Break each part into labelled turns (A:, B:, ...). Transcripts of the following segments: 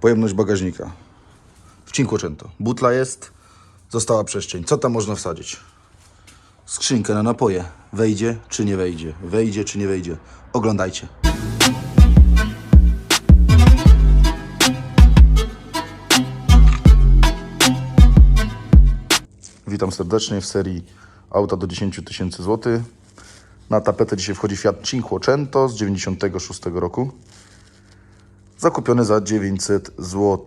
A: Pojemność bagażnika. W Cinquecento. Butla jest, została przestrzeń. Co tam można wsadzić? Skrzynkę na napoje. Wejdzie czy nie wejdzie? Wejdzie czy nie wejdzie? Oglądajcie. Witam serdecznie w serii Auta do 10 tysięcy złotych. Na tapetę dzisiaj wchodzi Fiat Cinquecento z 96 roku. Zakupiony za 900 zł.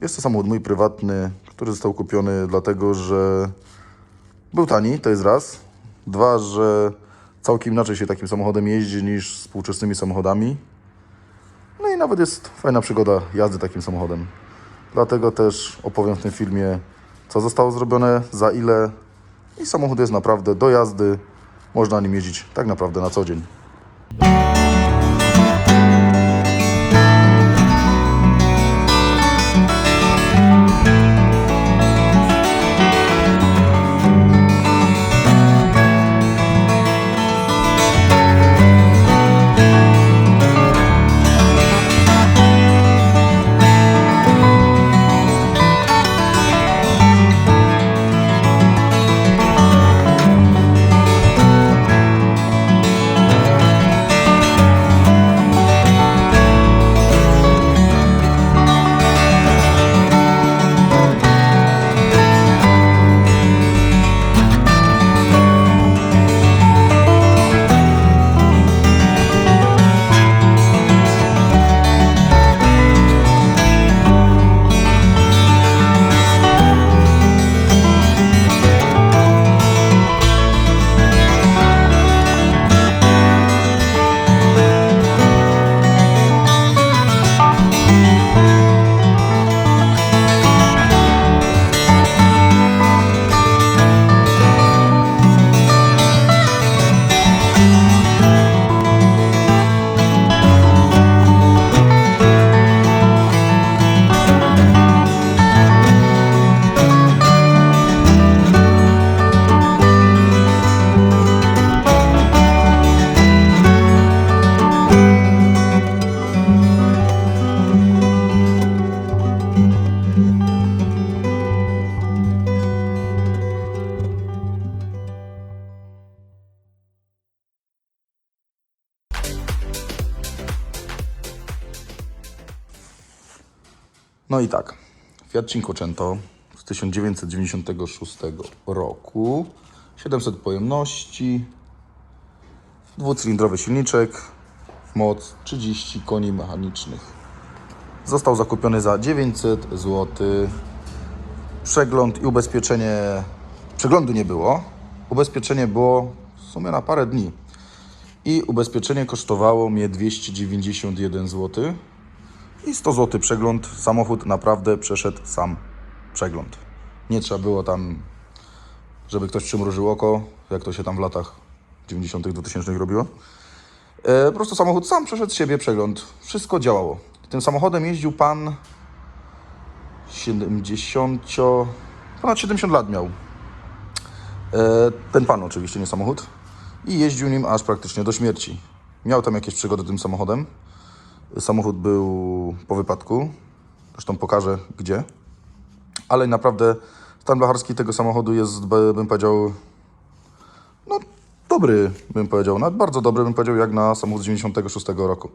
A: Jest to samochód mój prywatny, który został kupiony dlatego, że był tani, to jest raz. Dwa, że całkiem inaczej się takim samochodem jeździ niż współczesnymi samochodami. No i nawet jest fajna przygoda jazdy takim samochodem. Dlatego też opowiem w tym filmie, co zostało zrobione, za ile. I samochód jest naprawdę do jazdy. Można nim jeździć tak naprawdę na co dzień. I tak, Fiat Cinquecento z 1996 roku, 700 pojemności, dwucylindrowy silniczek, moc 30 koni mechanicznych. Został zakupiony za 900 zł. Przegląd i ubezpieczenie, przeglądu nie było, ubezpieczenie było w sumie na parę dni. I ubezpieczenie kosztowało mnie 291 zł i 100 zł przegląd. Samochód naprawdę przeszedł sam przegląd. Nie trzeba było tam, żeby ktoś przymrużył oko, jak to się tam w latach 90., 2000 robiło. E, po prostu samochód sam przeszedł siebie przegląd. Wszystko działało. Tym samochodem jeździł pan 70, ponad 70 lat miał. E, ten pan oczywiście, nie samochód. I jeździł nim aż praktycznie do śmierci. Miał tam jakieś przygody tym samochodem. Samochód był po wypadku. Zresztą pokażę gdzie. Ale naprawdę stan blacharski tego samochodu jest, bym powiedział, no dobry, bym powiedział. Nawet bardzo dobry, bym powiedział, jak na samochód z 96 roku.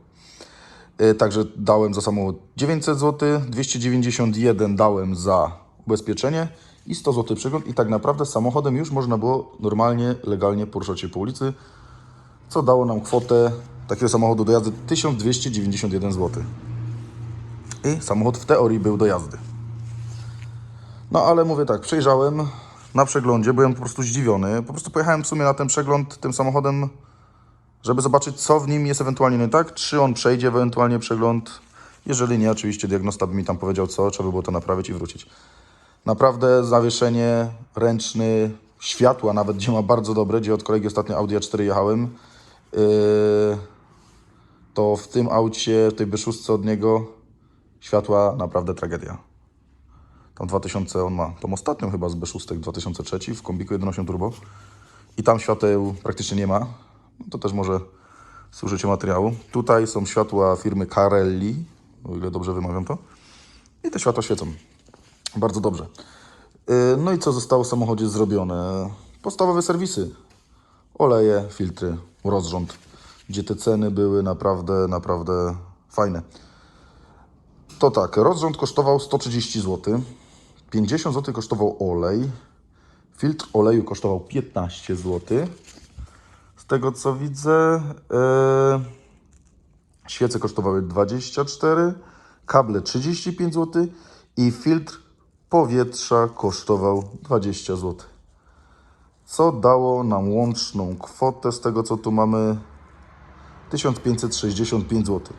A: Yy, Także dałem za samochód 900 zł, 291 dałem za ubezpieczenie i 100 zł przegląd. I tak naprawdę samochodem już można było normalnie, legalnie poruszać się po ulicy co dało nam kwotę takiego samochodu do jazdy 1291 zł. I samochód w teorii był do jazdy. No ale mówię tak, przejrzałem na przeglądzie, byłem po prostu zdziwiony. Po prostu pojechałem w sumie na ten przegląd tym samochodem, żeby zobaczyć, co w nim jest ewentualnie nie tak, czy on przejdzie ewentualnie przegląd. Jeżeli nie, oczywiście diagnosta by mi tam powiedział, co trzeba by było to naprawić i wrócić. Naprawdę zawieszenie, ręczny, światła nawet, gdzie ma bardzo dobre, gdzie od kolegi ostatnio Audi A4 jechałem, yy, to w tym aucie, w tej B6 od niego światła naprawdę tragedia. Tam 2000 on ma, tą ostatnią chyba z B6 2003 w kombiku 1.8 turbo i tam świateł praktycznie nie ma. No to też może z użyciem materiału. Tutaj są światła firmy Carelli, o ile dobrze wymawiam to. I te światła świecą. Bardzo dobrze. Yy, No i co zostało w samochodzie zrobione? Podstawowe serwisy. Oleje, filtry, rozrząd. Gdzie te ceny były naprawdę, naprawdę fajne. To tak, rozrząd kosztował 130 zł. 50 zł kosztował olej. Filtr oleju kosztował 15 zł. Z tego co widzę, e, świece kosztowały 24, kable 35 zł i filtr powietrza kosztował 20 zł. Co dało nam łączną kwotę z tego co tu mamy 1565 zł.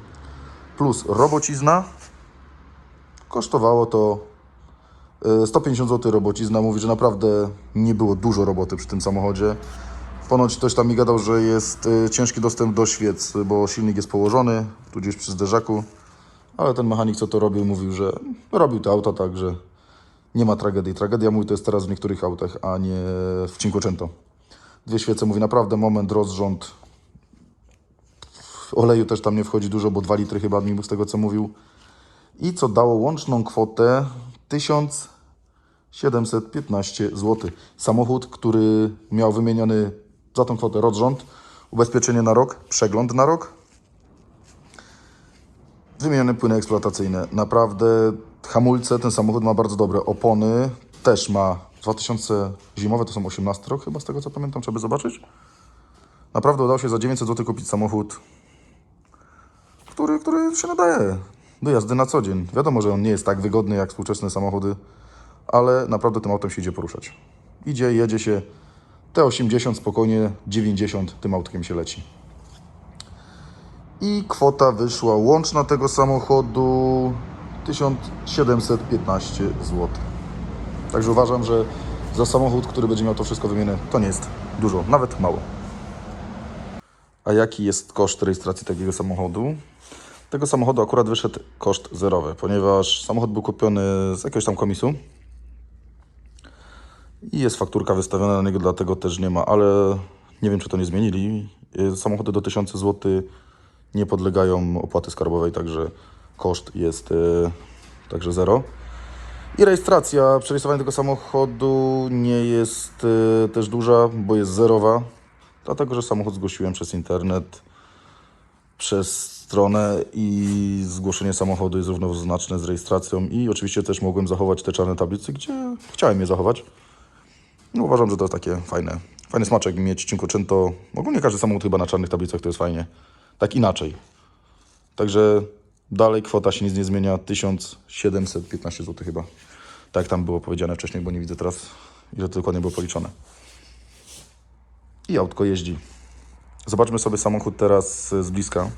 A: Plus robocizna kosztowało to e, 150 zł robocizna. Mówi, że naprawdę nie było dużo roboty przy tym samochodzie. Ponoć ktoś tam mi gadał, że jest e, ciężki dostęp do świec, bo silnik jest położony tu gdzieś przy zderzaku. Ale ten mechanik, co to robił, mówił, że robił te auta tak, że nie ma tragedii. Tragedia, mówi, to jest teraz w niektórych autach, a nie w Cinquecento. Dwie świece, mówi, naprawdę moment, rozrząd. Oleju też tam nie wchodzi dużo, bo 2 litry chyba mi z tego, co mówił. I co dało łączną kwotę 1715 zł. Samochód, który miał wymieniony za tą kwotę rozrząd, ubezpieczenie na rok, przegląd na rok, wymienione płyny eksploatacyjne. Naprawdę hamulce, ten samochód ma bardzo dobre. Opony też ma 2000 zimowe, to są 18 rok chyba z tego co pamiętam, trzeba zobaczyć. Naprawdę udało się za 900 zł kupić samochód, który, który się nadaje do jazdy na co dzień. Wiadomo, że on nie jest tak wygodny jak współczesne samochody, ale naprawdę tym autem się idzie poruszać. Idzie, jedzie się T80 spokojnie, 90 tym autkiem się leci. I kwota wyszła łączna tego samochodu 1715 zł. Także uważam, że za samochód, który będzie miał to wszystko wymienione, to nie jest dużo, nawet mało. A jaki jest koszt rejestracji takiego samochodu? Tego samochodu akurat wyszedł koszt zerowy, ponieważ samochód był kupiony z jakiegoś tam komisu i jest fakturka wystawiona na niego, dlatego też nie ma, ale nie wiem, czy to nie zmienili. Y, Samochody do 1000 zł nie podlegają opłaty skarbowej, także koszt jest y, także zero. I rejestracja, przerejestrowanie tego samochodu nie jest y, też duża, bo jest zerowa, dlatego że samochód zgłosiłem przez internet, przez stronę i zgłoszenie samochodu jest równoznaczne z rejestracją i oczywiście też mogłem zachować te czarne tablice, gdzie chciałem je zachować. No, uważam, że to jest takie fajne, fajny smaczek mieć Cinquecento. Ogólnie każdy samochód chyba na czarnych tablicach to jest fajnie. Tak inaczej. Także dalej kwota się nic nie zmienia. 1715 zł chyba. Tak tam było powiedziane wcześniej, bo nie widzę teraz, ile to dokładnie było policzone. I autko jeździ. Zobaczmy sobie samochód teraz z bliska,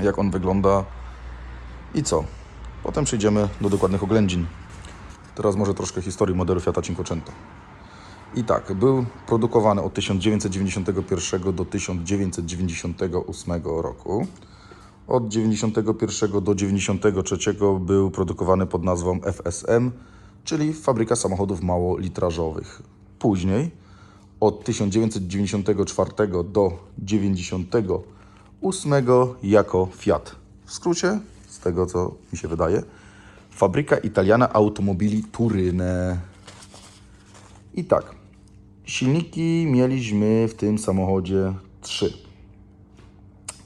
A: jak on wygląda i co. Potem przejdziemy do dokładnych oględzin. Teraz może troszkę historii modelu Fiata Cinquecento. I tak, był produkowany od 1991 do 1998 roku. Od 91 do 93 był produkowany pod nazwą FSM, czyli fabryka samochodów małolitrażowych. Później od 1994 do 98 jako Fiat. W skrócie, z tego co mi się wydaje, fabryka Italiana Automobili Turyne. I tak, silniki mieliśmy w tym samochodzie trzy.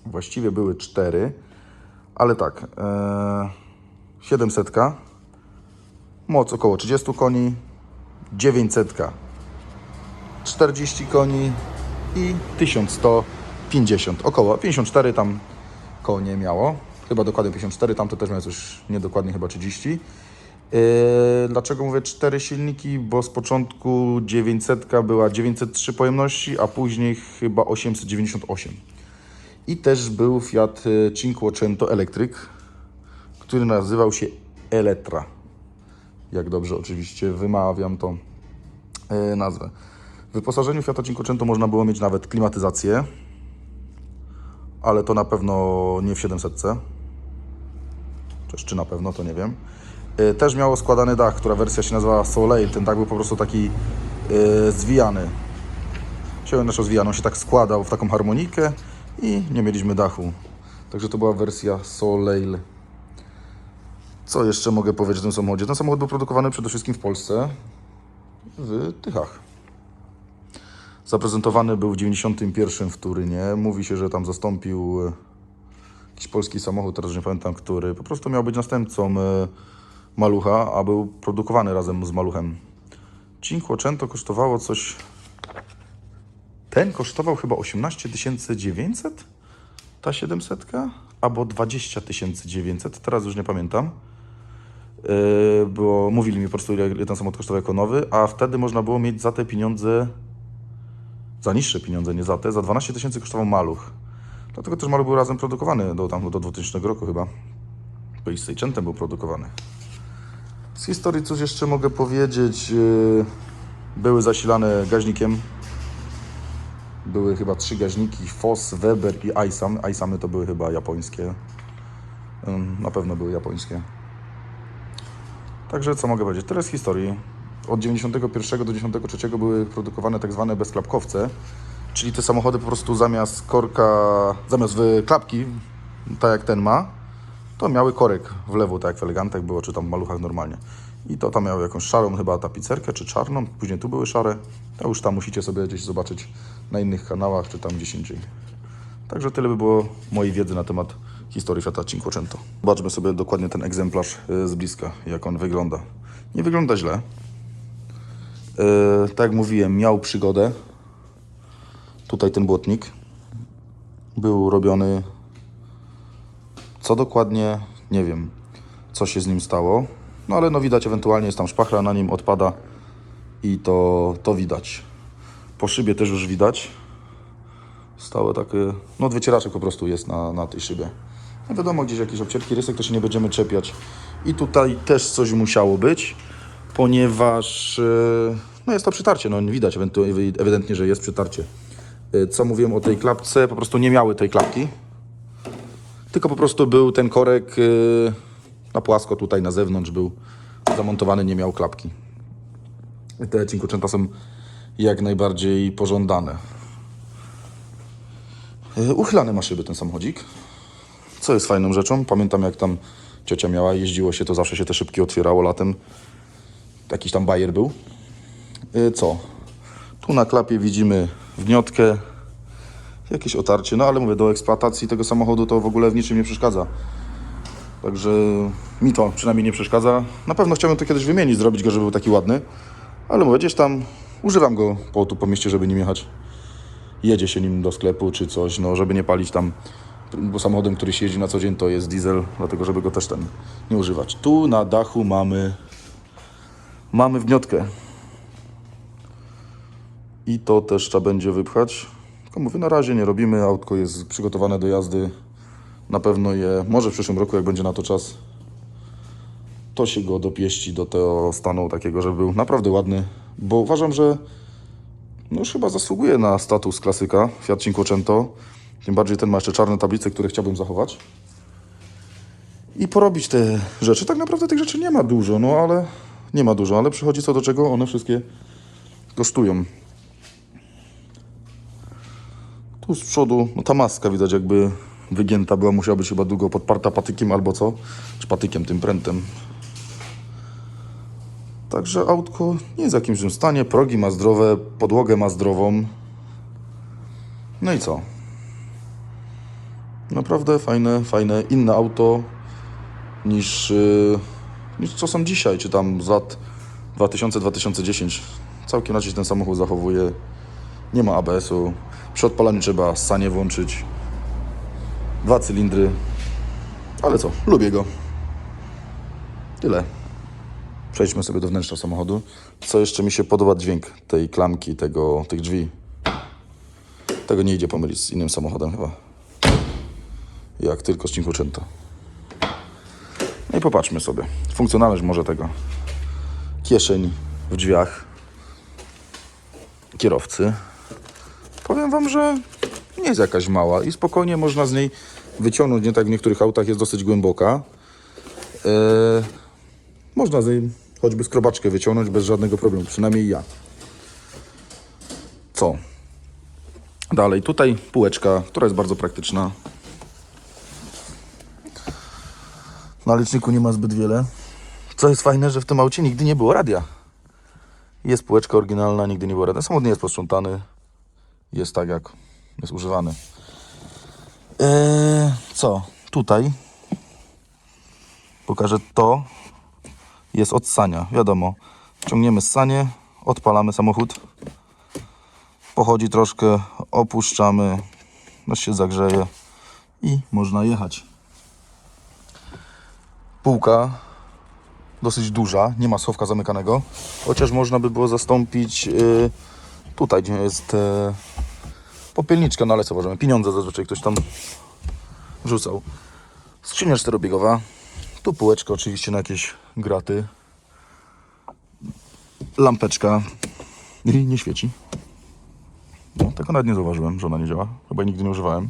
A: Właściwie były cztery, ale tak, e, 700, moc około 30 koni, 900, 40 koni i 1150, około 54 tam konie miało. Chyba dokładnie 54, tamte też miały coś niedokładnie chyba 30. Yy, Dlaczego mówię cztery silniki? Bo z początku 900 była 903 pojemności, a później chyba 898. I też był Fiat y, Cinquecento Electric, który nazywał się Eletra. Jak dobrze oczywiście wymawiam tą y, nazwę. W wyposażeniu Fiata Cinquecento można było mieć nawet klimatyzację, ale to na pewno nie w 700. Chociaż czy na pewno, to nie wiem. Y, Też miało składany dach, która wersja się nazywała Soleil. Ten dach był po prostu taki y, zwijany. Się naszą zwijany, on się tak składał w taką harmonikę i nie mieliśmy dachu. Także to była wersja Soleil. Co jeszcze mogę powiedzieć o tym samochodzie? Ten samochód był produkowany przede wszystkim w Polsce, w Tychach. Zaprezentowany był w 91 w Turynie. Mówi się, że tam zastąpił e, jakiś polski samochód, teraz nie pamiętam który. Po prostu miał być następcą e, Malucha, a był produkowany razem z Maluchem. Cinquecento kosztowało coś... Ten kosztował chyba 18 900? Ta 700? Albo 20 900, teraz już nie pamiętam. Yy, było, mówili mi po prostu, ile ten samochód kosztował jako nowy, a wtedy można było mieć za te pieniądze, za niższe pieniądze, nie za te, za 12 tysięcy kosztował Maluch. Dlatego też Maluch był razem produkowany do, tam, do 2000 roku chyba. To i z Seichentem był produkowany. Z historii cóż jeszcze mogę powiedzieć? Yy, Były zasilane gaźnikiem. Były chyba trzy gaźniki, Foss, Weber i Aisam. Aisamy to były chyba japońskie. Na pewno były japońskie. Także co mogę powiedzieć? Tyle z historii. Od 91 do 93 były produkowane tak zwane bezklapkowce, czyli te samochody po prostu zamiast korka, zamiast klapki, tak jak ten ma, to miały korek w lewo, tak jak w elegantach było, czy tam w maluchach normalnie. I to tam miały jakąś szarą chyba tapicerkę, czy czarną, później tu były szare. To już tam musicie sobie gdzieś zobaczyć na innych kanałach, czy tam gdzieś indziej. Także tyle by było mojej wiedzy na temat historii Fiata Cinquecento. Zobaczmy sobie dokładnie ten egzemplarz y, z bliska, jak on wygląda. Nie wygląda źle. Yy, tak jak mówiłem, miał przygodę. Tutaj ten błotnik był robiony. Co dokładnie, nie wiem, co się z nim stało. No ale no widać, ewentualnie jest tam szpachra na nim, odpada i to, to widać. Po szybie też już widać. Stałe takie, no wycieraczek po prostu jest na, na tej szybie. No wiadomo, gdzieś jakieś obcierki, rysek, to się nie będziemy czepiać. I tutaj też coś musiało być, ponieważ e, no jest to przytarcie, no widać ewidentnie, że jest przytarcie. E, Co mówiłem o tej klapce, po prostu nie miały tej klapki, tylko po prostu był ten korek e, na płasko tutaj na zewnątrz był zamontowany, nie miał klapki. Te Cinquecenta są jak najbardziej pożądane. E, Uchylany ma szyby ten samochodzik, co jest fajną rzeczą. Pamiętam jak tam ciocia miała, jeździło się, to zawsze się te szybki otwierało latem. Jakiś tam bajer był. E, Co? Tu na klapie widzimy wgniotkę, jakieś otarcie, no ale mówię, do eksploatacji tego samochodu to w ogóle w niczym nie przeszkadza. Także mi to przynajmniej nie przeszkadza. Na pewno chciałbym to kiedyś wymienić, zrobić go, żeby był taki ładny. Ale mówię, gdzieś tam używam go po, tu po mieście, żeby nim jechać. Jedzie się nim do sklepu czy coś, no żeby nie palić tam. Bo samochodem, który się jeździ na co dzień to jest diesel, dlatego żeby go też ten nie używać. Tu na dachu mamy mamy wgniotkę. I to też trzeba będzie wypchać. Tylko mówię, na razie nie robimy, autko jest przygotowane do jazdy. Na pewno je, może w przyszłym roku, jak będzie na to czas, to się go dopieści do tego stanu takiego, żeby był naprawdę ładny. Bo uważam, że no już chyba zasługuje na status klasyka Fiat Cinquecento. Tym bardziej ten ma jeszcze czarne tablice, które chciałbym zachować. I porobić te rzeczy. Tak naprawdę tych rzeczy nie ma dużo, no ale nie ma dużo, ale przychodzi co do czego, one wszystkie kosztują. Tu z przodu, no ta maska widać jakby wygięta była, musiała być chyba długo podparta patykiem albo co, czy patykiem, tym prętem. Także autko nie jest w jakimś złym stanie, progi ma zdrowe, podłogę ma zdrową. No i co? Naprawdę fajne, fajne, inne auto niż, yy, niż co są dzisiaj, czy tam z lat 2000-2010. Całkiem inaczej się ten samochód zachowuje. Nie ma ABS-u. Przy odpalaniu trzeba sanie włączyć. Dwa cylindry. Ale co, lubię go. Tyle. Przejdźmy sobie do wnętrza samochodu. Co jeszcze mi się podoba dźwięk tej klamki, tego, tych drzwi. Tego nie idzie pomylić z innym samochodem chyba. Jak tylko z Cinquecento. No i popatrzmy sobie. Funkcjonalność może tego. Kieszeń w drzwiach kierowcy. Wam, że nie jest jakaś mała i spokojnie można z niej wyciągnąć, nie tak w niektórych autach jest dosyć głęboka. Eee, można z niej choćby skrobaczkę wyciągnąć bez żadnego problemu, przynajmniej ja. Co? Dalej, tutaj półeczka, która jest bardzo praktyczna. Na liczniku nie ma zbyt wiele. Co jest fajne, że w tym aucie nigdy nie było radia. Jest półeczka oryginalna, nigdy nie było radia. Samochód nie jest posprzątany. Jest tak, jak jest używany. Eee, co? Tutaj pokażę to. Jest od sania, wiadomo. Ciągniemy sanie, odpalamy samochód. Pochodzi troszkę, opuszczamy, aż się zagrzeje i można jechać. Półka dosyć duża, nie ma schowka zamykanego, chociaż można by było zastąpić yy, tutaj, gdzie jest yy, popielniczka, no ale co możemy, pieniądze zazwyczaj ktoś tam rzucał. Skrzynia czterobiegowa, tu półeczka oczywiście na jakieś graty, lampeczka i nie świeci. No, tego nawet nie zauważyłem, że ona nie działa, chyba nigdy nie używałem.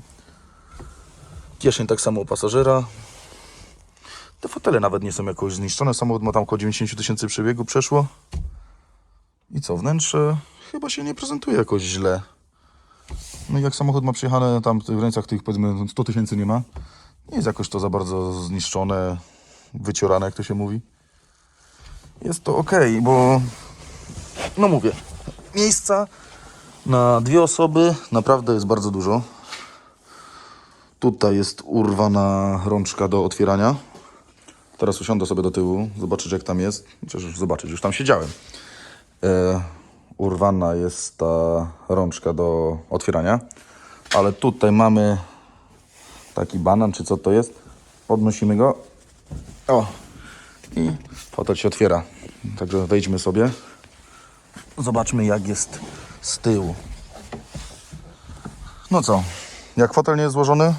A: Kieszeń tak samo u pasażera, te fotele nawet nie są jakoś zniszczone. Samochód ma tam około 90 tysięcy przebiegu przeszło. I co, wnętrze chyba się nie prezentuje jakoś źle. No i jak samochód ma przyjechane tam w granicach tych powiedzmy 100 tysięcy nie ma. Nie jest jakoś to za bardzo zniszczone, wyciorane jak to się mówi. Jest to ok, bo no mówię, miejsca na dwie osoby naprawdę jest bardzo dużo. Tutaj jest urwana rączka do otwierania. Teraz usiądę sobie do tyłu, zobaczyć jak tam jest. Chociaż już zobaczyć, już tam siedziałem. E, urwana jest ta rączka do otwierania. Ale tutaj mamy taki banan, czy co to jest. Podnosimy go. O! I fotel się otwiera. Także wejdźmy sobie. Zobaczmy jak jest z tyłu. No co? Jak fotel nie jest złożony,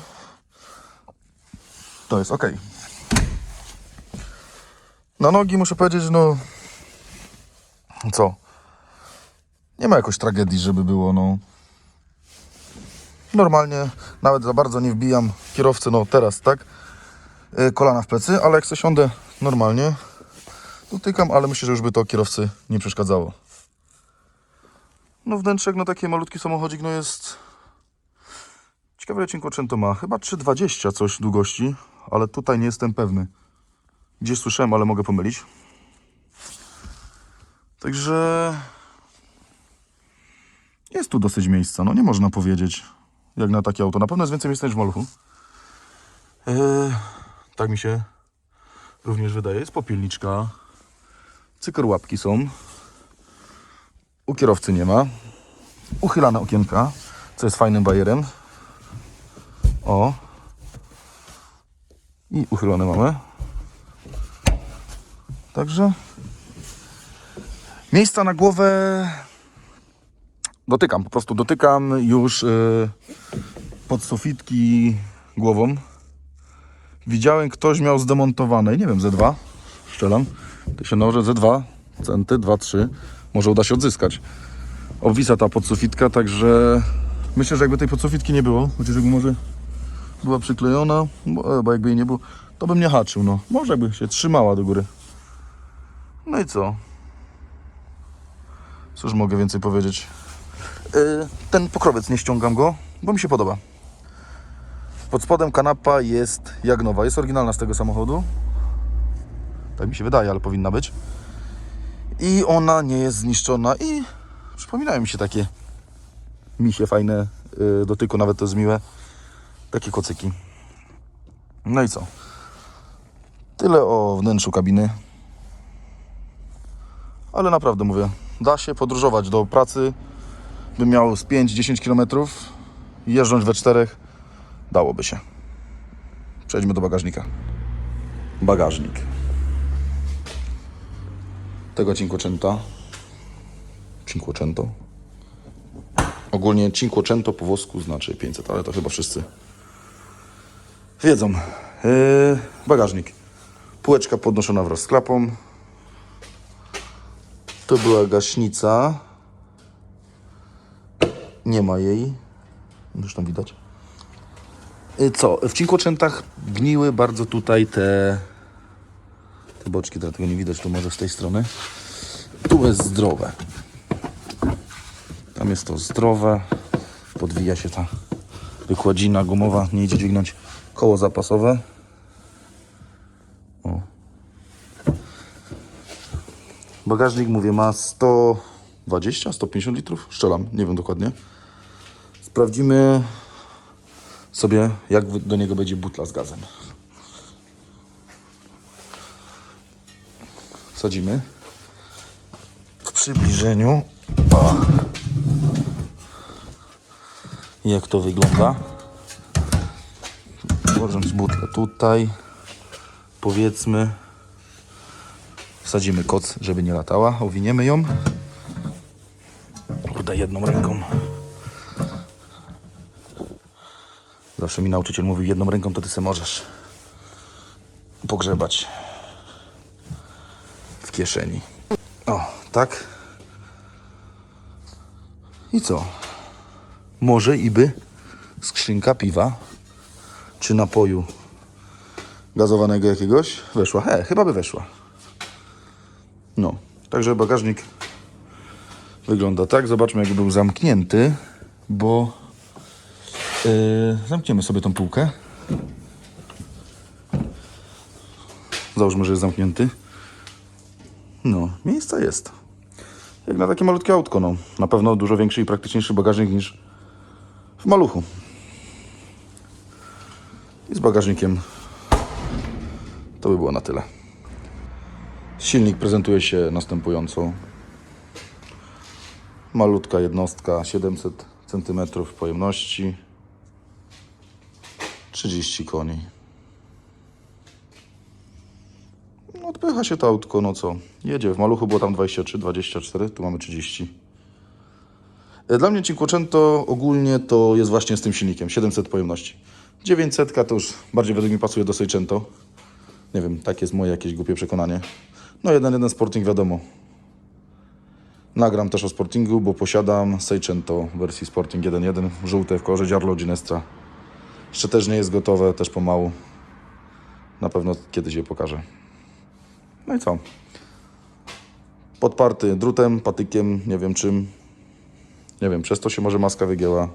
A: to jest ok. Na nogi muszę powiedzieć, no. Co? Nie ma jakoś tragedii, żeby było, no. Normalnie, nawet za bardzo nie wbijam kierowcy, no teraz, tak? Yy, kolana w plecy, ale jak sobie siądę normalnie, dotykam, ale myślę, że już by to kierowcy nie przeszkadzało. No wnętrzek, no taki malutki samochodzik, no jest... Ciekawe, ile Cinquecento ma. Chyba 3,20 coś długości, ale tutaj nie jestem pewny. Gdzieś słyszałem, ale mogę pomylić. Także jest tu dosyć miejsca, no nie można powiedzieć, jak na takie auto. Na pewno jest więcej miejsca niż w Maluchu. Eee, tak mi się również wydaje. Jest popielniczka. Cykorłapki są. U kierowcy nie ma. Uchylane okienka, co jest fajnym bajerem. O. I uchylone mamy. Także miejsca na głowę dotykam, po prostu dotykam już yy, pod sufitki głową. Widziałem, ktoś miał zdemontowane, nie wiem, Z2, szczelam. To się noże Z2, centy, 2-3, może uda się odzyskać. Obwisa ta podsufitka, także myślę, że jakby tej podsufitki nie było, chociaż jakby może była przyklejona, bo, bo jakby jej nie było, to bym nie haczył, no. Może jakby się trzymała do góry. No i co? Cóż mogę więcej powiedzieć? Yy, ten pokrowiec nie ściągam go, bo mi się podoba. Pod spodem kanapa jest jak nowa. Jest oryginalna z tego samochodu. Tak mi się wydaje, ale powinna być. I ona nie jest zniszczona i przypominają mi się takie misie fajne yy, dotyku, nawet to jest miłe. Takie kocyki. No i co? Tyle o wnętrzu kabiny ale naprawdę mówię, da się podróżować do pracy. Bym miał z 5-10 km, jeżdżąc we czterech, dałoby się. Przejdźmy do bagażnika. Bagażnik. Tego Cinquecenta. Cinquecento. Ogólnie Cinquecento po włosku znaczy 500, ale to chyba wszyscy wiedzą. Yy, bagażnik. Półeczka podnoszona wraz z klapą. To była gaśnica. Nie ma jej. Już tam widać. Y, co? W cinkoczętach gniły bardzo tutaj te, te boczki, dlatego nie widać tu może z tej strony. Tu jest zdrowe. Tam jest to zdrowe. Podwija się ta wykładzina gumowa. Nie idzie dźwignąć koło zapasowe. O. Bagażnik, mówię, ma 120-150 litrów. Szczelam, nie wiem dokładnie. Sprawdzimy sobie, jak do niego będzie butla z gazem. Sadzimy. W przybliżeniu. O. Jak to wygląda? Włożąc butlę tutaj, powiedzmy, wsadzimy koc, żeby nie latała, owiniemy ją. Kurde, jedną ręką. Zawsze mi nauczyciel mówił, jedną ręką to ty se możesz pogrzebać w kieszeni. O, tak. I co? Może i by skrzynka piwa czy napoju gazowanego jakiegoś weszła. He, chyba by weszła. No, także bagażnik wygląda tak. Zobaczmy, jak był zamknięty, bo yy, zamkniemy sobie tą półkę. Załóżmy, że jest zamknięty. No, miejsca jest. Jak na takie malutkie autko, no. Na pewno dużo większy i praktyczniejszy bagażnik niż w maluchu. I z bagażnikiem to by było na tyle. Silnik prezentuje się następująco. Malutka jednostka, 700 cm pojemności, 30 koni. Odpycha się to autko, no co? Jedzie. W maluchu było tam 23, 24, tu mamy 30. E, Dla mnie Cinquecento ogólnie to jest właśnie z tym silnikiem, 700 pojemności. 900 to już bardziej według mnie pasuje do Seicento. Nie wiem, tak jest moje jakieś głupie przekonanie. No jeden, jeden Sporting wiadomo. Nagram też o Sportingu, bo posiadam Seicento wersji Sporting 1.1, żółte w kolorze Giarlo Ginestra. Jeszcze też nie jest gotowe, też pomału. Na pewno kiedyś je pokażę. No i co? Podparty drutem, patykiem, nie wiem czym. Nie wiem, przez to się może maska wygięła.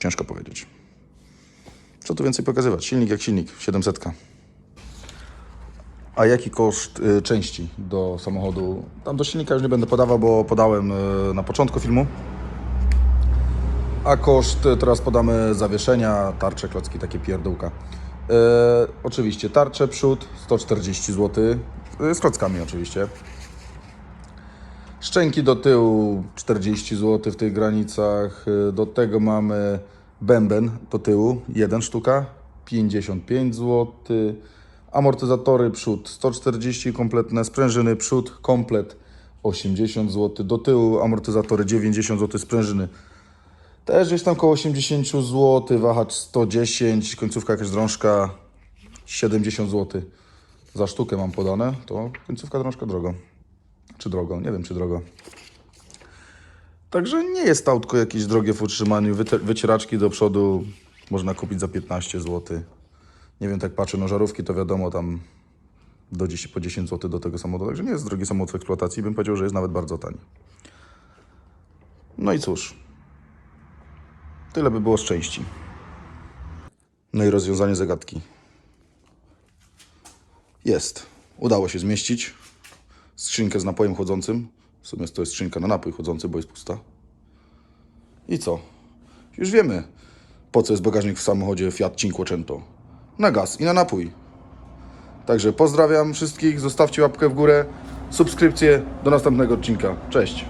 A: Ciężko powiedzieć. Co tu więcej pokazywać? Silnik jak silnik, 700. A jaki koszt y, części do samochodu? Tam do silnika już nie będę podawał, bo podałem y, na początku filmu. A koszt teraz podamy zawieszenia, tarcze, klocki, takie pierdółka. Y, oczywiście tarcze przód 140 zł, y, z klockami oczywiście. Szczęki do tyłu 40 zł w tych granicach. Y, Do tego mamy bęben do tyłu, jeden sztuka 55 zł. Amortyzatory przód 140 kompletne, sprężyny przód komplet 80 zł. Do tyłu amortyzatory 90 zł, sprężyny też gdzieś tam koło 80 zł, wahacz 110, końcówka jakaś drążka 70 zł. Za sztukę mam podane, to końcówka drążka drogo. Czy drogo? Nie wiem, czy drogo. Także nie jest autko jakieś drogie w utrzymaniu. Wycieraczki do przodu można kupić za 15 zł. Nie wiem, tak patrzę, no żarówki to wiadomo, tam do 10, po 10 zł do tego samochodu. Także nie jest drogi samochód w eksploatacji. Bym powiedział, że jest nawet bardzo tani. No i cóż. Tyle by było z części. No i rozwiązanie zagadki. Jest. Udało się zmieścić skrzynkę z napojem chodzącym. W sumie to jest skrzynka na napój chodzący, bo jest pusta. I co? Już wiemy, po co jest bagażnik w samochodzie Fiat Cinquecento. Na gaz i na napój. Także pozdrawiam wszystkich, zostawcie łapkę w górę, subskrypcję. Do następnego odcinka. Cześć.